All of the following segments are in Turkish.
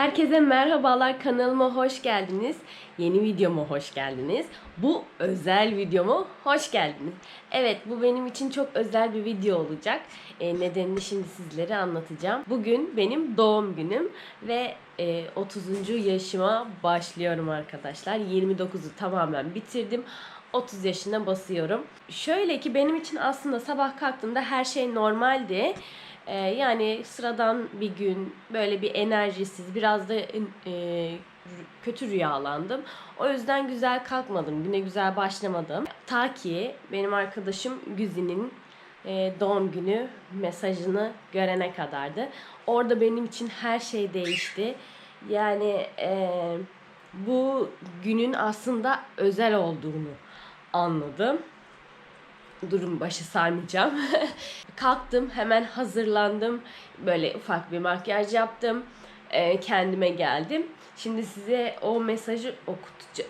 Herkese merhabalar kanalıma hoş geldiniz. Yeni videoma hoş geldiniz. Bu özel videoma hoş geldiniz. Evet bu benim için çok özel bir video olacak. E, nedenini şimdi sizlere anlatacağım. Bugün benim doğum günüm ve e, 30. yaşıma başlıyorum arkadaşlar. 29'u tamamen bitirdim. 30 yaşına basıyorum. Şöyle ki benim için aslında sabah kalktığımda her şey normaldi. Ee, yani sıradan bir gün böyle bir enerjisiz biraz da e, kötü rüyalandım. O yüzden güzel kalkmadım. Güne güzel başlamadım. Ta ki benim arkadaşım Güzi'nin e, doğum günü mesajını görene kadardı. Orada benim için her şey değişti. Yani e, bu günün aslında özel olduğunu anladım. Durum başı sarmayacağım. Kalktım hemen hazırlandım. Böyle ufak bir makyaj yaptım. Ee, kendime geldim. Şimdi size o mesajı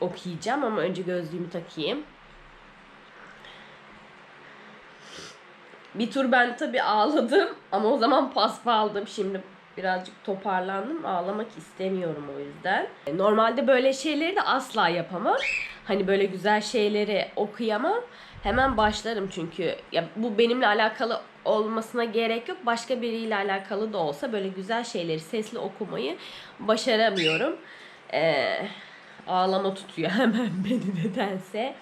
okuyacağım ama önce gözlüğümü takayım. Bir tur ben tabii ağladım ama o zaman paspa aldım. Şimdi birazcık toparlandım. Ağlamak istemiyorum o yüzden. Normalde böyle şeyleri de asla yapamam. Hani böyle güzel şeyleri okuyamam. Hemen başlarım çünkü ya bu benimle alakalı olmasına gerek yok. Başka biriyle alakalı da olsa böyle güzel şeyleri sesli okumayı başaramıyorum. Ee, ağlama tutuyor hemen beni nedense.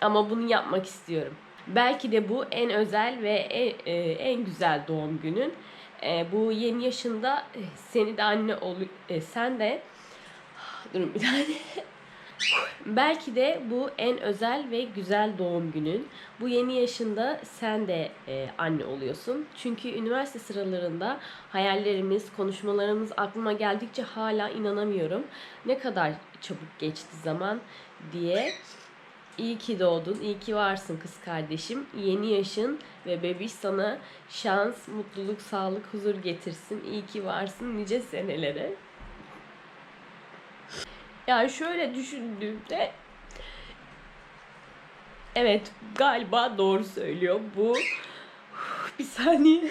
Ama bunu yapmak istiyorum. Belki de bu en özel ve en, e, en güzel doğum günün. E, bu yeni yaşında e, seni de anne ol e, sen de durun bir tane. Belki de bu en özel ve güzel doğum günün. Bu yeni yaşında sen de e, anne oluyorsun. Çünkü üniversite sıralarında hayallerimiz, konuşmalarımız aklıma geldikçe hala inanamıyorum. Ne kadar çabuk geçti zaman diye. İyi ki doğdun, iyi ki varsın kız kardeşim. Yeni yaşın ve bebiş sana şans, mutluluk, sağlık, huzur getirsin. İyi ki varsın nice senelere. Yani şöyle düşündüğümde Evet galiba doğru söylüyor bu. Bir saniye.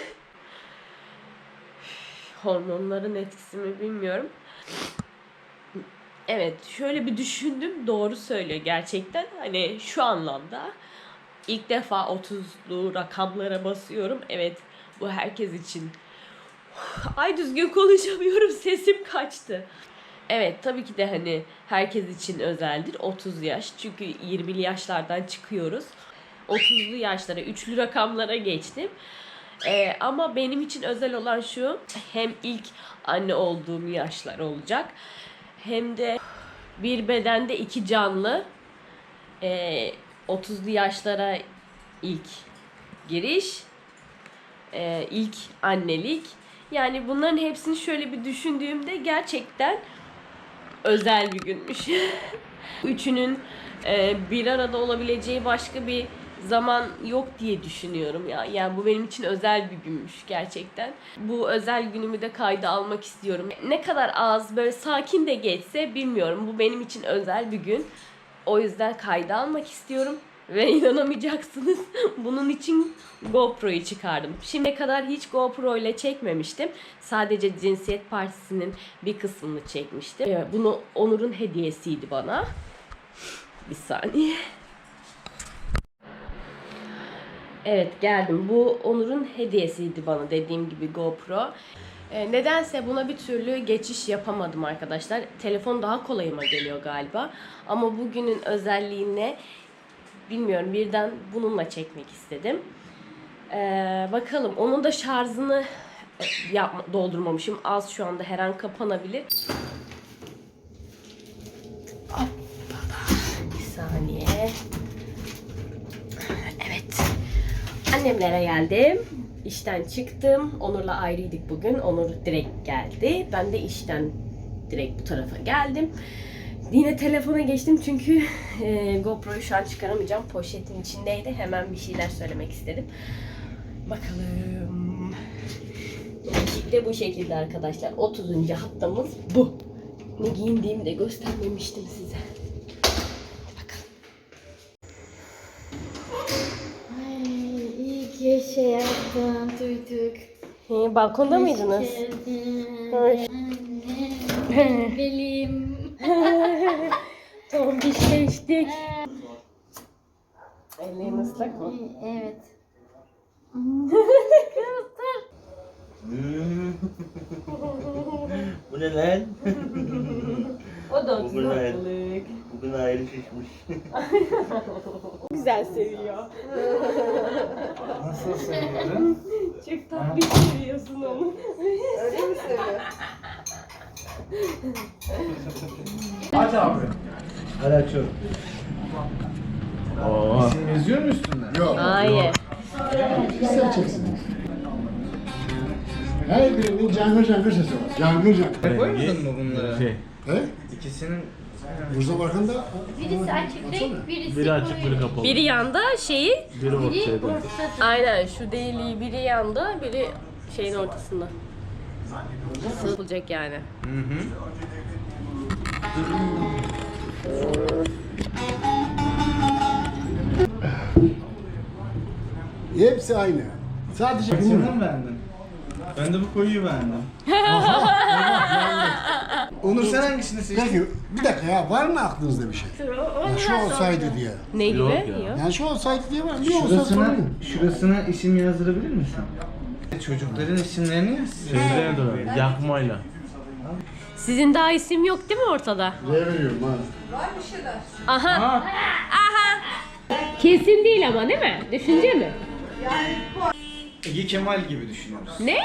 Hormonların etkisi mi bilmiyorum. Evet şöyle bir düşündüm doğru söylüyor gerçekten. Hani şu anlamda ilk defa 30'lu rakamlara basıyorum. Evet bu herkes için. Ay düzgün konuşamıyorum sesim kaçtı. Evet tabii ki de hani herkes için özeldir 30 yaş. Çünkü 20'li yaşlardan çıkıyoruz. 30'lu yaşlara, üçlü rakamlara geçtim. Ee, ama benim için özel olan şu hem ilk anne olduğum yaşlar olacak hem de bir bedende iki canlı ee, 30'lu yaşlara ilk giriş ee, ilk annelik yani bunların hepsini şöyle bir düşündüğümde gerçekten özel bir günmüş. Üçünün e, bir arada olabileceği başka bir zaman yok diye düşünüyorum ya. Yani bu benim için özel bir günmüş gerçekten. Bu özel günümü de kayda almak istiyorum. Ne kadar az böyle sakin de geçse bilmiyorum. Bu benim için özel bir gün. O yüzden kayda almak istiyorum. Ve inanamayacaksınız bunun için GoPro'yu çıkardım. Şimdiye kadar hiç GoPro ile çekmemiştim. Sadece cinsiyet partisinin bir kısmını çekmiştim. Ee, Bunu Onur'un hediyesiydi bana. Bir saniye. Evet geldim. Bu Onur'un hediyesiydi bana dediğim gibi GoPro. Ee, nedense buna bir türlü geçiş yapamadım arkadaşlar. Telefon daha kolayıma geliyor galiba. Ama bugünün özelliğine bilmiyorum birden bununla çekmek istedim. Ee, bakalım onun da şarjını e, yapma, doldurmamışım. Az şu anda her an kapanabilir. Bir saniye. Evet. Annemlere geldim. İşten çıktım. Onur'la ayrıydık bugün. Onur direkt geldi. Ben de işten direkt bu tarafa geldim. Yine telefona geçtim çünkü e, GoPro'yu şu an çıkaramayacağım. Poşetin içindeydi. Hemen bir şeyler söylemek istedim. Bakalım. Öncelikle bu şekilde arkadaşlar. 30. haftamız bu. Ne giyindiğimi de göstermemiştim size. Bakalım. Ay şey yaptın duyduk. He, balkonda mıydınız? Geldin. Ay. Belim. Tombişleştik. Ellerin ıslak mı? Evet. Bu ne lan? O da Bu ne? otuzluk. Bugün ayrı şişmiş. Güzel seviyor. Nasıl seviyorum? Çok tatlı seviyorsun onu. Aç abi. Hadi açıyorum. Oo. İsim yazıyor mu üstünde? Yok. Hayır. Hissedeceksiniz. Her birinin cangır cangır sesi var. Cangır cangır. Koymadın mı bunları? Şey. He? İkisinin Burza bakında Birisi açık renk, birisi Biri açık biri kapalı. Biri yanda şeyi, Biri Biri ortaya. ortada. aynen şu deliği biri yanda, biri şeyin ortasında. Sığılacak yani. Hı hı. hepsi aynı. Sadece Sen mi beğendin? Ben de bu koyuyu beğendim. Onur sen hangisini seçtin? Peki bir dakika ya var mı aklınızda bir şey? Ya şu olsaydı diye. Ne gibi? Yok ya. Yok. Yani şu olsaydı diye var. Olsa Şurasına, sorun. şurasına isim yazdırabilir misin? Çocukların isimlerini yaz. Şeylere dön. Yakmayla. Sizin daha isim yok değil mi ortada? R veriyorum ha. Aha. Aa, Aha. Kesin değil ama değil mi? Düşünce mi? Ege Kemal gibi düşünüyoruz. Ne?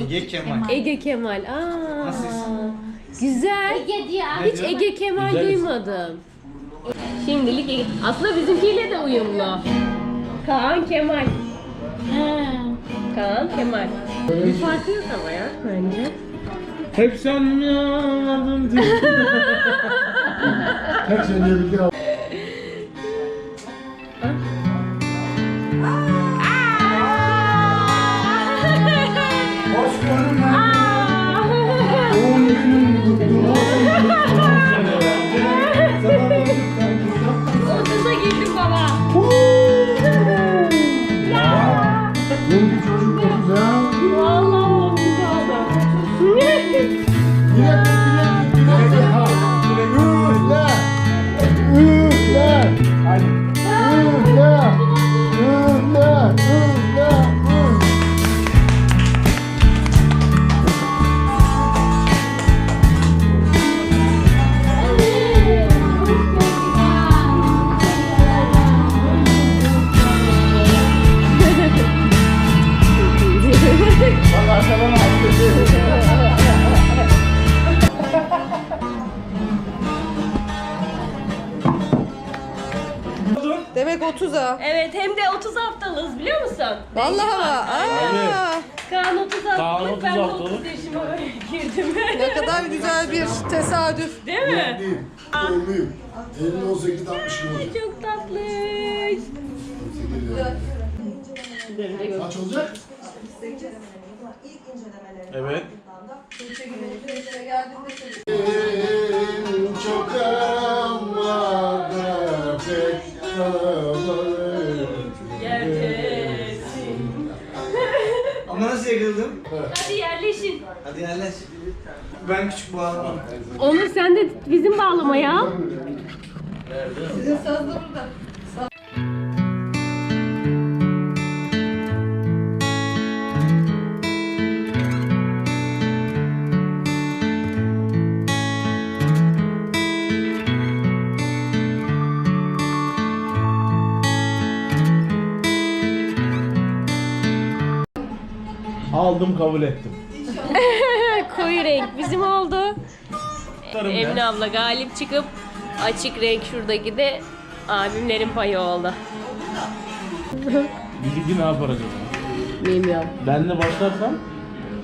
Ege Kemal. Ege Kemal. Aa. Nasıl Güzel. Ege diye Hiç Ege Kemal Güzel isim. duymadım. Şimdilik Ege. Aslında bizimkiyle de uyumlu. Kaan Kemal. Kaan Kemal. Bir farkı yok ama ya bence. Hep sen mi anladın diye. Tek söyleyebildiği Hoş Demek 30'a. Evet hem de 30 haftalığız biliyor musun? Vallahi. Aa, Kaan 30 Kaan haftalık 30 ben de haftalık. 30 yaşıma girdim. ne kadar güzel bir tesadüf. Değil mi? Değil. Doğumluyum. 50 18 60 yıl olacak. Çok tatlı. 18 yıl. Kaç olacak? Evet. Çok ama da pek kalabalık. Hadi yerleşin. Hadi yerleş. Ben küçük bağlamam. Onur sen de bizim bağlamaya al. Aldım kabul ettim. Koyu renk bizim oldu. Tutarım ya. Emine abla galip çıkıp açık renk şuradaki de abimlerin payı oldu. Bilgi ne yapar acaba? Bilmiyorum. Ben de başlarsam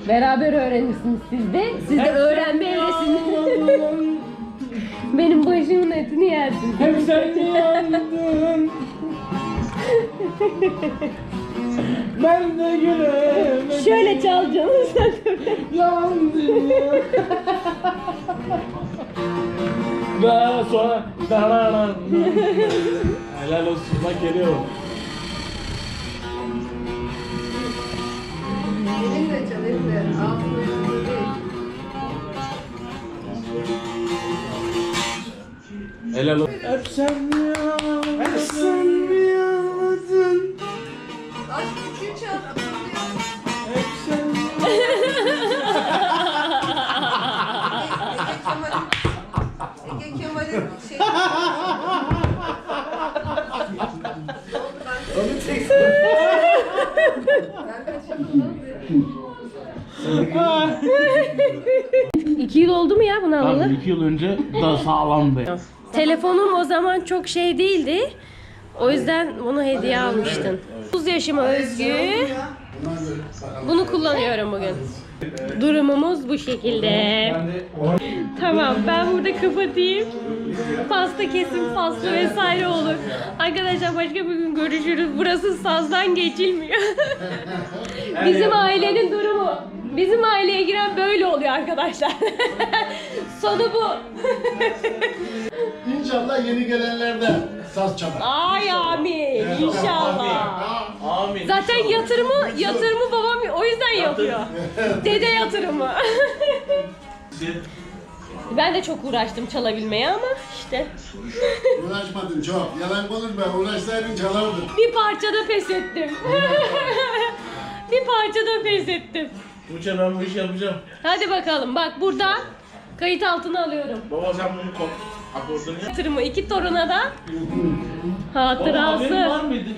Beraber öğrenirsiniz siz de. Siz de öğrenme evresinde. Benim başımın etini yersiniz. Hep sen yandın? ben de gülemedim. Şöyle çal canım sen. Yandım. Ve sonra dararan. Helal olsun bak geliyorum. Elimle çal elimle. Ağzını Helal olsun. Hep sen mi ya bunu alalı? Tabii iki yıl önce daha sağlamdı. Telefonum o zaman çok şey değildi. O yüzden bunu hediye almıştın. 30 yaşıma özgü. Bunu kullanıyorum bugün. Durumumuz bu şekilde. Tamam ben burada kapatayım. Pasta kesim faslı vesaire olur. Arkadaşlar başka bir gün görüşürüz. Burası sazdan geçilmiyor. Bizim ailenin durumu. Bizim aileye giren böyle oluyor arkadaşlar. Sonu bu. İnşallah yeni gelenlerde saz çalar. Ay amin inşallah. Amin. Zaten yatırımı yatırımı babam o yüzden yapıyor. Dede yatırımı. ben de çok uğraştım çalabilmeye ama işte Uğraşmadın çok. Yalan konuşma. Uğraşsaydın çalardın. bir parçada pes ettim. bir parçada pes ettim. Uça ben bu işi yapacağım. Hadi bakalım bak burada kayıt altına alıyorum. Baba sen bunu kop. Akordunu yap. Yatırımı iki toruna da Baba haberin hatırası. var mıydı?